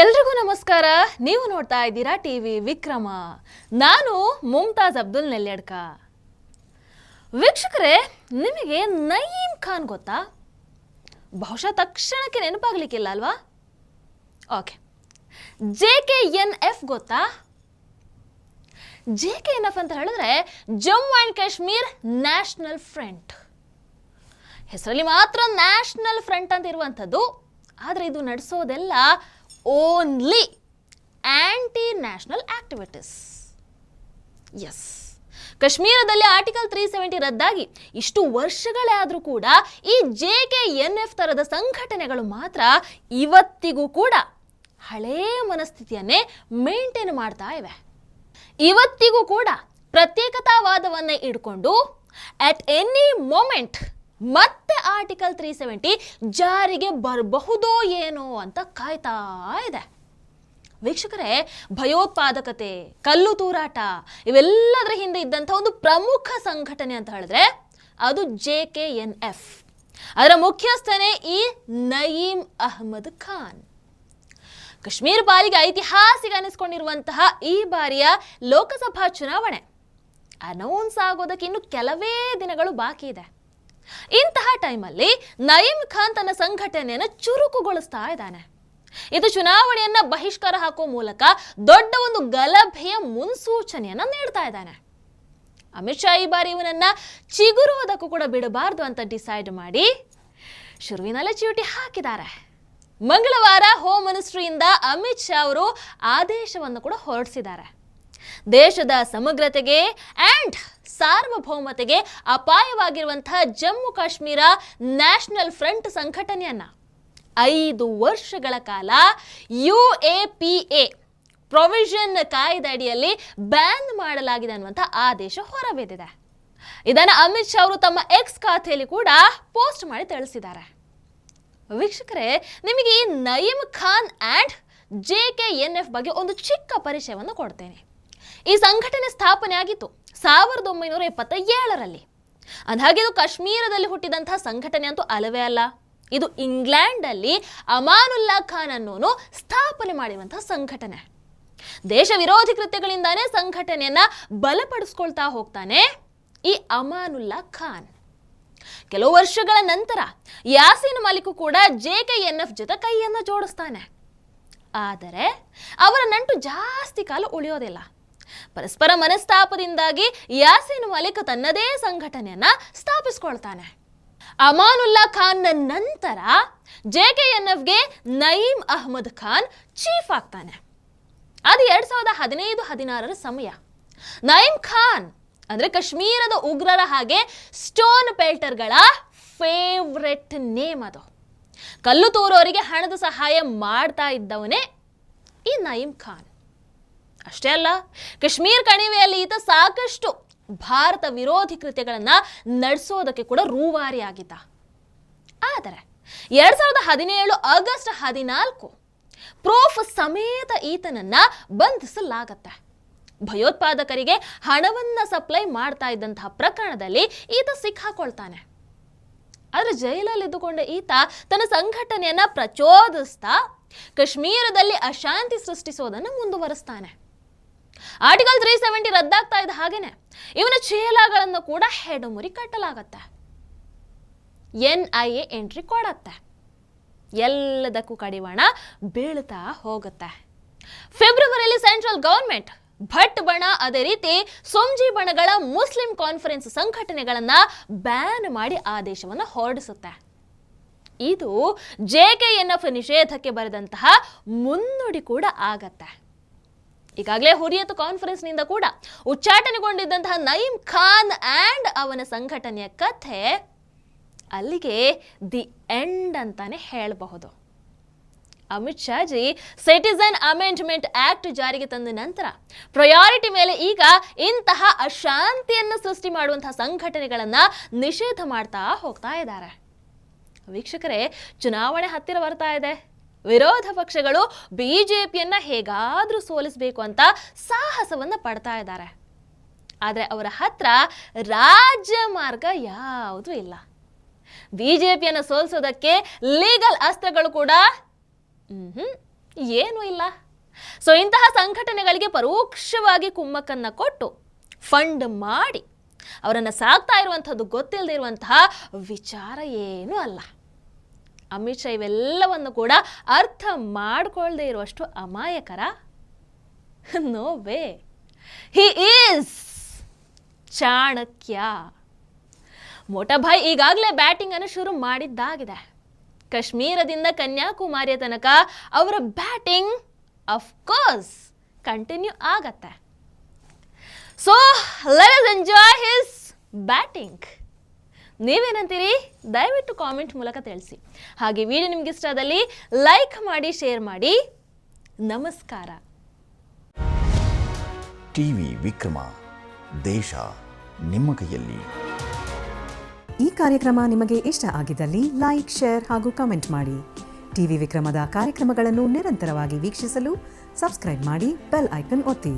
ಎಲ್ರಿಗೂ ನಮಸ್ಕಾರ. ನೀವು ನೋಡ್ತಾ ಇದ್ದೀರಾ ಟಿ ವಿ ವಿಕ್ರಮ. ನಾನು ಮುಮ್ತಾಜ್ ಅಬ್ದುಲ್ ನೆಲ್ಯಡ್ಕ. ವೀಕ್ಷಕರೇ, ನಿಮಗೆ ನಯೀಮ್ ಖಾನ್ ಗೊತ್ತಾ? ಬಹುಶಃ ತಕ್ಷಣಕ್ಕೆ ನೆನಪಾಗ್ಲಿಕ್ಕಿಲ್ಲ ಅಲ್ವಾ? Okay. J K N F ಗೊತ್ತಾ? ಜೆ ಕೆ ಎನ್ ಎಫ್ ಅಂತ ಹೇಳಿದ್ರೆ Jammu and Kashmir national front. ಹೆಸರಲ್ಲಿ ಮಾತ್ರ ನ್ಯಾಷನಲ್ ಫ್ರಂಟ್ ಅಂತ ಇರುವಂಥದ್ದು, ಆದರೆ ಇದು ನಡೆಸೋದೆಲ್ಲ ಓನ್ಲಿ ಆ್ಯಂಟಿ ನ್ಯಾಷನಲ್ ಆಕ್ಟಿವಿಟೀಸ್ ಎಸ್ ಕಾಶ್ಮೀರದಲ್ಲಿ ಆರ್ಟಿಕಲ್ ತ್ರೀ ಸೆವೆಂಟಿ ರದ್ದಾಗಿ ಇಷ್ಟು ವರ್ಷಗಳೇ ಆದರೂ ಕೂಡ ಈ ಜೆ ಕೆ ಎನ್ ಎಫ್ ಥರದ ಸಂಘಟನೆಗಳು ಮಾತ್ರ ಇವತ್ತಿಗೂ ಕೂಡ ಹಳೇ ಮನಸ್ಥಿತಿಯನ್ನೇ ಮೇಂಟೈನ್ ಮಾಡ್ತಾ ಇವೆ. ಇವತ್ತಿಗೂ ಕೂಡ ಪ್ರತ್ಯೇಕತಾವಾದವನ್ನೇ ಇಟ್ಕೊಂಡು ಅಟ್ ಎನಿ ಮೊಮೆಂಟ್ ಮತ್ತೆ ಆರ್ಟಿಕಲ್ ತ್ರೀ ಸೆವೆಂಟಿ ಜಾರಿಗೆ ಬರಬಹುದೋ ಏನೋ ಅಂತ ಕಾಯ್ತಾ ಇದೆ. ವೀಕ್ಷಕರೇ, ಭಯೋತ್ಪಾದಕತೆ, ಕಲ್ಲು ತೂರಾಟ ಇವೆಲ್ಲದರ ಹಿಂದೆ ಇದ್ದಂಥ ಒಂದು ಪ್ರಮುಖ ಸಂಘಟನೆ ಅಂತ ಹೇಳಿದ್ರೆ ಅದು ಜೆ ಕೆ ಎನ್ ಎಫ್ ಅದರ ಮುಖ್ಯಸ್ಥನೇ ಈ ನಯೀಮ್ ಅಹ್ಮದ್ ಖಾನ್. ಕಾಶ್ಮೀರ ಪಾಲಿಗೆ ಐತಿಹಾಸಿಕ ಅನಿಸ್ಕೊಂಡಿರುವಂತಹ ಈ ಬಾರಿಯ ಲೋಕಸಭಾ ಚುನಾವಣೆ. ಅನೌನ್ಸ್ ಆಗೋದಕ್ಕೆ ಇನ್ನು ಕೆಲವೇ ದಿನಗಳು ಬಾಕಿ ಇದೆ. ಇಂತಹ ಟೈಮಲ್ಲಿ ನಯೀಮ್ ಖಾನ್ ತನ್ನ ಸಂಘಟನೆಯನ್ನು ಚುರುಕುಗೊಳಿಸ್ತಾ ಇದ್ದಾನೆ. ಇದು ಚುನಾವಣೆಯನ್ನ ಬಹಿಷ್ಕಾರ ಹಾಕುವ ಮೂಲಕ ದೊಡ್ಡ ಒಂದು ಗಲಭೆಯ ಮುನ್ಸೂಚನೆಯನ್ನ ನೀಡ್ತಾ ಇದ್ದಾನೆ. ಅಮಿತ್ ಶಾ ಈ ಬಾರಿ ಇವನನ್ನ ಚಿಗುರುವುದಕ್ಕೂ ಕೂಡ ಬಿಡಬಾರ್ದು ಅಂತ ಡಿಸೈಡ್ ಮಾಡಿ ಶುರುವಿನಲ್ಲೇ ಚೀಟಿ ಹಾಕಿದ್ದಾರೆ. ಮಂಗಳವಾರ ಹೋಮ್ ಮಿನಿಸ್ಟ್ರಿಯಿಂದ ಅಮಿತ್ ಶಾ ಅವರು ಆದೇಶವನ್ನು ಕೂಡ ಹೊರಡಿಸಿದ್ದಾರೆ. ದೇಶದ ಸಮಗ್ರತೆಗೆ ಆ್ಯಂಡ್ ಸಾರ್ವಭೌಮತೆಗೆ ಅಪಾಯವಾಗಿರುವಂತಹ ಜಮ್ಮು ಕಾಶ್ಮೀರ ನ್ಯಾಷನಲ್ ಫ್ರಂಟ್ ಸಂಘಟನೆಯನ್ನ ಐದು ವರ್ಷಗಳ ಕಾಲ U A P A provision ಕಾಯ್ದೆ ಅಡಿಯಲ್ಲಿ ಬ್ಯಾನ್ ಮಾಡಲಾಗಿದೆ ಅನ್ನುವಂಥ ಆದೇಶ ಹೊರಬಿದ್ದಿದೆ. ಇದನ್ನು ಅಮಿತ್ ಶಾ ಅವರು ತಮ್ಮ ಎಕ್ಸ್ ಖಾತೆಯಲ್ಲಿ ಕೂಡ ಪೋಸ್ಟ್ ಮಾಡಿ ತಿಳಿಸಿದ್ದಾರೆ. ವೀಕ್ಷಕರೇ, ನಿಮಗೆ ಈ Naeem Khan and J K N F ಬಗ್ಗೆ ಒಂದು ಚಿಕ್ಕ ಪರಿಚಯವನ್ನು ಕೊಡ್ತೇನೆ. ಈ ಸಂಘಟನೆ ಸ್ಥಾಪನೆ ಆಗಿತ್ತು ಸಾವಿರದ ಒಂಬೈನೂರ ಎಪ್ಪತ್ತ ಏಳರಲ್ಲಿ ಅಂದಹಾಗೆ ಇದು ಕಾಶ್ಮೀರದಲ್ಲಿ ಹುಟ್ಟಿದಂತಹ ಸಂಘಟನೆ ಅಂತೂ ಅಲ್ಲವೇ ಅಲ್ಲ. ಇದು ಇಂಗ್ಲೆಂಡಲ್ಲಿ ಅಮಾನುಲ್ಲಾ ಖಾನ್ ಅನ್ನೋನು ಸ್ಥಾಪನೆ ಮಾಡಿರುವಂತಹ ಸಂಘಟನೆ. ದೇಶ ವಿರೋಧಿ ಕೃತ್ಯಗಳಿಂದಾನೇ ಸಂಘಟನೆಯನ್ನ ಬಲಪಡಿಸ್ಕೊಳ್ತಾ ಹೋಗ್ತಾನೆ ಈ ಅಮಾನುಲ್ಲಾ ಖಾನ್. ಕೆಲವು ವರ್ಷಗಳ ನಂತರ ಯಾಸೀನ್ ಮಲಿಕ್ ಕೂಡ ಜೆ ಕೆ ಎನ್ ಎಫ್ ಜೊತೆ ಕೈಯನ್ನು ಜೋಡಿಸ್ತಾನೆ. ಆದರೆ ಅವರ ನಂಟು ಜಾಸ್ತಿ ಕಾಲ ಉಳಿಯೋದಿಲ್ಲ. ಪರಸ್ಪರ ಮನಸ್ತಾಪದಿಂದಾಗಿ ಯಾಸೀನ್ ಮಲಿಕ್ ತನ್ನದೇ ಸಂಘಟನೆಯನ್ನ ಸ್ಥಾಪಿಸ್ಕೊಳ್ತಾನೆ. ಅಮಾನುಲ್ಲಾ ಖಾನ್ನ ನಂತರ ಜೆ ಕೆ ಎನ್ ಎಫ್ಗೆ ನಯೀಮ್ ಅಹ್ಮದ್ ಖಾನ್ ಚೀಫ್ ಆಗ್ತಾನೆ. ಅದು ಎರಡ್ ಸಾವಿರದ ಹದಿನೈದು ಹದಿನಾರರ ಸಮಯ. ನಯೀಮ್ ಖಾನ್ ಅಂದ್ರೆ ಕಾಶ್ಮೀರದ ಉಗ್ರರ ಹಾಗೆ ಸ್ಟೋನ್ ಪೇಲ್ಟರ್ಗಳ ಫೇವ್ರೆಟ್ ನೇಮ್ ಅದು. ಕಲ್ಲು ತೂರೋರಿಗೆ ಹಣದ ಸಹಾಯ ಮಾಡ್ತಾ ಇದ್ದವನೇ ಈ ನಯೀಮ್ ಖಾನ್. ಅಷ್ಟೇ ಅಲ್ಲ, ಕಾಶ್ಮೀರ್ ಕಣಿವೆಯಲ್ಲಿ ಈತ ಸಾಕಷ್ಟು ಭಾರತ ವಿರೋಧಿ ಕೃತ್ಯಗಳನ್ನು ನಡೆಸೋದಕ್ಕೆ ಕೂಡ ರೂವಾರಿಯಾಗಿದ್ದ. ಆದರೆ ಎರಡ್ ಸಾವಿರದ ಹದಿನೇಳು ಆಗಸ್ಟ್ ಹದಿನಾಲ್ಕು ಪ್ರೂಫ್ ಸಮೇತ ಈತನನ್ನ ಬಂಧಿಸಲಾಗತ್ತೆ. ಭಯೋತ್ಪಾದಕರಿಗೆ ಹಣವನ್ನ ಸಪ್ಲೈ ಮಾಡ್ತಾ ಇದ್ದಂತಹ ಪ್ರಕರಣದಲ್ಲಿ ಈತ ಸಿಕ್ಕಾಕೊಳ್ತಾನೆ. ಆದ್ರೆ ಜೈಲಲ್ಲಿ ಇದ್ದುಕೊಂಡ ಈತ ತನ್ನ ಸಂಘಟನೆಯನ್ನ ಪ್ರಚೋದಿಸ್ತಾ ಕಾಶ್ಮೀರದಲ್ಲಿ ಅಶಾಂತಿ ಸೃಷ್ಟಿಸೋದನ್ನು ಮುಂದುವರಿಸ್ತಾನೆ. ಆರ್ಟಿಕಲ್ ತ್ರೀ ಸೆವೆಂಟಿ ರದ್ದಾಗ್ತಾ ಇದ್ದ ಹಾಗೇನೆ. ಇವನ ಚೇಲಾಗಳನ್ನು ಕೂಡ ಹೆಡಮುರಿ ಕಟ್ಟಲಾಗತ್ತೆ. ಎನ್ ಐ ಎ ಎಂಟ್ರಿ ಕೊಡತ್ತೆ. ಎಲ್ಲದಕ್ಕೂ ಕಡಿವಾಣ ಬೀಳ್ತಾ ಹೋಗುತ್ತೆ. ಫೆಬ್ರವರಿಯಲ್ಲಿ ಸೆಂಟ್ರಲ್ ಗವರ್ಮೆಂಟ್ ಭಟ್ ಬಣ ಅದೇ ರೀತಿ ಸೊಂಜಿ ಬಣಗಳ ಮುಸ್ಲಿಂ ಕಾನ್ಫರೆನ್ಸ್ ಸಂಘಟನೆಗಳನ್ನ ಬ್ಯಾನ್ ಮಾಡಿ ಆದೇಶವನ್ನು ಹೊರಡಿಸುತ್ತೆ. ಇದು ಜೆ ಕೆ ಎನ್ ಎಫ್ ನಿಷೇಧಕ್ಕೆ ಬರೆದಂತಹ ಮುನ್ನುಡಿ ಕೂಡ ಆಗತ್ತೆ. ಈಗಾಗಲೇ ಹುರಿಯತ್ ಕಾನ್ಫರೆನ್ಸ್ನಿಂದ ಕೂಡ ಉಚ್ಚಾಟನೆಗೊಂಡಿದ್ದಂತಹ ನಯೀಮ್ ಖಾನ್ ಆ್ಯಂಡ್ ಅವನ ಸಂಘಟನೆಯ ಕಥೆ ಅಲ್ಲಿಗೆ ದಿ ಎಂಡ್ ಅಂತಾನೆ ಹೇಳಬಹುದು. Amit Shah ji citizen amendment act ಜಾರಿಗೆ ತಂದ ನಂತರ ಪ್ರಯಾರಿಟಿ ಮೇಲೆ ಈಗ ಇಂತಹ ಅಶಾಂತಿಯನ್ನು ಸೃಷ್ಟಿ ಮಾಡುವಂತಹ ಸಂಘಟನೆಗಳನ್ನು ನಿಷೇಧ ಮಾಡ್ತಾ ಹೋಗ್ತಾ ಇದ್ದಾರೆ. ವೀಕ್ಷಕರೇ, ಚುನಾವಣೆ ಹತ್ತಿರ ಬರ್ತಾ ಇದೆ. ವಿರೋಧ ಪಕ್ಷಗಳು ಬಿಜೆಪಿಯನ್ನ ಹೇಗಾದ್ರೂ ಸೋಲಿಸಬೇಕು ಅಂತ ಸಾಹಸವನ್ನ ಪಡ್ತಾ ಇದ್ದಾರೆ. ಆದರೆ ಅವರ ಹತ್ರ ರಾಜ್ಯ ಮಾರ್ಗ ಯಾವುದೂ ಇಲ್ಲ. ಬಿಜೆಪಿಯನ್ನು ಸೋಲಿಸೋದಕ್ಕೆ ಲೀಗಲ್ ಅಸ್ತ್ರಗಳು ಕೂಡ ಏನು ಇಲ್ಲ. ಸೊ ಇಂತಹ ಸಂಘಟನೆಗಳಿಗೆ ಪರೋಕ್ಷವಾಗಿ ಕುಮ್ಮಕ್ಕನ್ನು ಕೊಟ್ಟು ಫಂಡ್ ಮಾಡಿ ಅವರನ್ನು ಸಾಕ್ತಾ ಇರುವಂಥದ್ದು ಗೊತ್ತಿಲ್ಲದೆ ಇರುವಂತಹ ವಿಚಾರ ಏನೂ ಅಲ್ಲ. ಅಮಿತ್ ಶಾ ಇವೆಲ್ಲವನ್ನು ಕೂಡ ಅರ್ಥ ಮಾಡ್ಕೊಳ್ದೇ ಇರುವಷ್ಟು ಅಮಾಯಕರ? No way he is Chanakya. Motabhai ಈಗಾಗಲೇ ಬ್ಯಾಟಿಂಗ್ ಅನ್ನು ಶುರು ಮಾಡಿದ್ದಾಗಿದೆ. ಕಾಶ್ಮೀರದಿಂದ ಕನ್ಯಾಕುಮಾರಿಯ ತನಕ ಅವರ ಬ್ಯಾಟಿಂಗ್ ಅಫ್ಕೋರ್ಸ್ ಕಂಟಿನ್ಯೂ ಆಗತ್ತೆ. So let enjoy his batting ನೀವೇನಂತೀರಿ? ದಯವಿಟ್ಟು ಕಾಮೆಂಟ್ ಮೂಲಕ ತಿಳಿಸಿ. ಹಾಗೆ ವಿಡಿಯೋ ನಿಮ್ಗೆ ಇಷ್ಟ ಆದಲ್ಲಿ ಲೈಕ್ ಮಾಡಿ ಶೇರ್ ಮಾಡಿ. ನಮಸ್ಕಾರ. ಟಿವಿ ವಿಕ್ರಮ ದೇಶ ನಿಮ್ಮ ಕೈಯಲ್ಲಿ. ಈ ಕಾರ್ಯಕ್ರಮ ನಿಮಗೆ ಇಷ್ಟ ಆಗಿದ್ದಲ್ಲಿ ಲೈಕ್ ಶೇರ್ ಹಾಗೂ ಕಮೆಂಟ್ ಮಾಡಿ. ಟಿವಿ ವಿಕ್ರಮದ ಕಾರ್ಯಕ್ರಮಗಳನ್ನು ನಿರಂತರವಾಗಿ ವೀಕ್ಷಿಸಲು ಸಬ್ಸ್ಕ್ರೈಬ್ ಮಾಡಿ ಬೆಲ್ ಐಕನ್ ಒತ್ತಿ.